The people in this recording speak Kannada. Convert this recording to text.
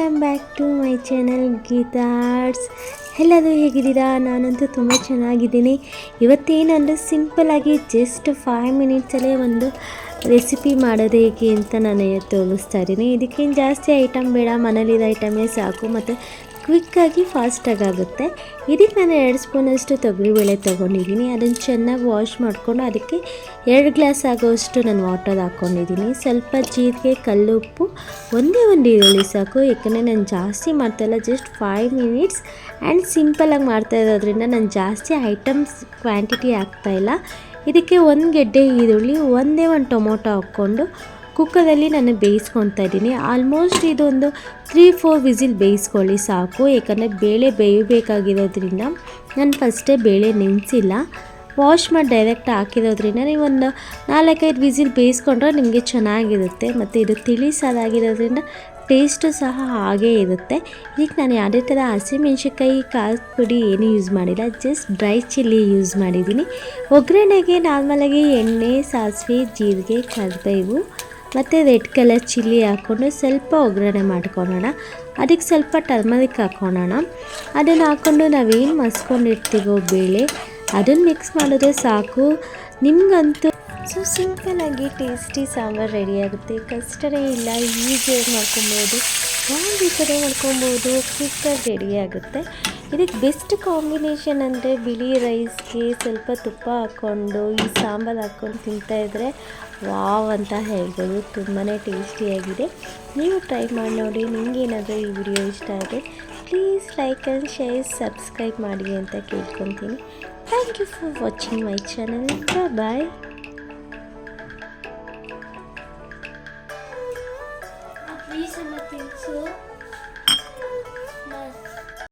Welcome back to my channel Geetarts ಎಲ್ಲರೂ ಹೇಗಿದ್ದೀರಾ? ನಾನಂತೂ ತುಂಬ ಚೆನ್ನಾಗಿದ್ದೀನಿ. ಇವತ್ತೇನಂದರೆ ಸಿಂಪಲಾಗಿ ಜಸ್ಟ್ ಫೈವ್ ಮಿನಿಟ್ಸಲ್ಲೇ ಒಂದು ರೆಸಿಪಿ ಮಾಡೋದು ಹೇಗೆ ಅಂತ ನಾನು ತೋರಿಸ್ತಾ ಇದ್ದೀನಿ. ಇದಕ್ಕೇನು ಜಾಸ್ತಿ ಐಟಮ್ ಬೇಡ. ಮನೇಲಿರೋ ಐಟಮೇ ಸಾಕು. ಮತ್ತು ಕ್ವಿಕ್ಕಾಗಿ ಫಾಸ್ಟಾಗಿ ಆಗುತ್ತೆ. ಇದಕ್ಕೆ ನಾನು ಎರಡು ಸ್ಪೂನಷ್ಟು ತೊಗರಿಬೇಳೆ ತೊಗೊಂಡಿದ್ದೀನಿ. ಅದನ್ನು ಚೆನ್ನಾಗಿ ವಾಶ್ ಮಾಡಿಕೊಂಡು ಅದಕ್ಕೆ ಎರಡು ಗ್ಲಾಸ್ ಆಗೋಷ್ಟು ನಾನು ವಾಟರ್ ಹಾಕ್ಕೊಂಡಿದ್ದೀನಿ ಸ್ವಲ್ಪ ಜೀರಿಗೆ, ಕಲ್ಲು ಉಪ್ಪು, ಒಂದೇ ಒಂದು ಈರುಳ್ಳಿ ಸಾಕು. ಯಾಕಂದರೆ ನಾನು ಜಾಸ್ತಿ ಮಾಡ್ತಾಯಿಲ್ಲ ಜಸ್ಟ್ ಫೈವ್ ಮಿನಿಟ್ಸ್ ಆ್ಯಂಡ್ ಸಿಂಪಲಾಗಿ ಮಾಡ್ತಾ ಇರೋದ್ರಿಂದ ನಾನು ಜಾಸ್ತಿ ಐಟಮ್ಸ್ ಕ್ವಾಂಟಿಟಿ ಹಾಕ್ತಾಯಿಲ್ಲ ಇದಕ್ಕೆ ಒಂದು ಗೆಡ್ಡೆ ಈರುಳ್ಳಿ, ಒಂದೇ ಒಂದು ಟೊಮೊಟೊ ಹಾಕ್ಕೊಂಡು ಕುಕ್ಕರಲ್ಲಿ ನಾನು ಬೇಯಿಸ್ಕೊತಾ ಇದ್ದೀನಿ. ಆಲ್ಮೋಸ್ಟ್ ಇದೊಂದು ತ್ರೀ ಫೋರ್ ವಿಸಿಲ್ ಬೇಯಿಸ್ಕೊಳ್ಳಿ ಸಾಕು. ಯಾಕಂದರೆ ಬೇಳೆ ಬೇಯಬೇಕಾಗಿರೋದ್ರಿಂದ ನಾನು ಫಸ್ಟೇ ಬೇಳೆ ನೆನೆಸಿಲ್ಲ. ವಾಶ್ ಮಾಡಿ ಡೈರೆಕ್ಟ್ ಹಾಕಿರೋದ್ರಿಂದ ನೀವೊಂದು ನಾಲ್ಕೈದು ವಿಸಿಲ್ ಬೇಯಿಸ್ಕೊಂಡ್ರೆ ನಿಮಗೆ ಚೆನ್ನಾಗಿರುತ್ತೆ. ಮತ್ತು ಇದು ತಿಳಿ ಸಾರಾಗಿರೋದ್ರಿಂದ ಟೇಸ್ಟು ಸಹ ಹಾಗೇ ಇರುತ್ತೆ. ಈಗ ನಾನು ಯಾವುದೇ ಥರ ಹಸಿಮೆಣ್ಸಿನ್ಕಾಯಿ ಕಾಲು ಪುಡಿ ಏನೂ ಯೂಸ್ ಮಾಡಿಲ್ಲ. ಜಸ್ಟ್ ಡ್ರೈ ಚಿಲ್ಲಿ ಯೂಸ್ ಮಾಡಿದ್ದೀನಿ. ಒಗ್ಗರಣೆಗೆ ನಾರ್ಮಲಾಗಿ ಎಣ್ಣೆ, ಸಾಸಿವೆ, ಜೀರಿಗೆ, ಕರಿಬೇವು ಮತ್ತು ರೆಡ್ ಕಲರ್ ಚಿಲ್ಲಿ ಹಾಕ್ಕೊಂಡು ಸ್ವಲ್ಪ ಒಗ್ಗರಣೆ ಮಾಡ್ಕೊಳ್ಳೋಣ. ಅದಕ್ಕೆ ಸ್ವಲ್ಪ ಟರ್ಮರಿಕ್ ಹಾಕ್ಕೊಳ್ಳೋಣ ಅದನ್ನು ಹಾಕ್ಕೊಂಡು ನಾವೇನು ಮಸ್ಕೊಂಡಿರ್ತೀವೋ ಬೇಳೆ, ಅದನ್ನು ಮಿಕ್ಸ್ ಮಾಡಿದ್ರೆ ಸಾಕು. ನಿಮಗಂತೂ ಸೊ ಸಿಂಪಲಾಗಿ ಟೇಸ್ಟಿ ಸಾಂಬಾರು ರೆಡಿ ಆಗುತ್ತೆ. ಕಷ್ಟನೇ ಇಲ್ಲ ಈಸಿಯಾಗಿ ಮಾಡ್ಕೊಬೋದು. ಆ ಈ ಥರ ಮಾಡ್ಕೊಬೋದು ಕ್ವಿಕ್ಕಾಗಿ ರೆಡಿ ಆಗುತ್ತೆ. ಇದಕ್ಕೆ ಬೆಸ್ಟ್ ಕಾಂಬಿನೇಷನ್ ಅಂದರೆ ಬಿಳಿ ರೈಸ್ಗೆ ಸ್ವಲ್ಪ ತುಪ್ಪ ಹಾಕ್ಕೊಂಡು, ಈ ಸಾಂಬಾರು ಹಾಕ್ಕೊಂಡು ತಿಂತಾಯಿದ್ರೆ ವಾವ್ ಅಂತ ಹೇಳ್ಬೋದು. ತುಂಬಾ ಟೇಸ್ಟಿಯಾಗಿದೆ ನೀವು ಟ್ರೈ ಮಾಡಿ ನೋಡಿ ನಿಮಗೇನಾದರೂ ಈ ವಿಡಿಯೋ ಇಷ್ಟ ಆದರೆ please like and share subscribe ಮಾಡಿ ಅಂತ ಕೇಳ್ಕೊತೀನಿ. Thank you for watching my channel bye bye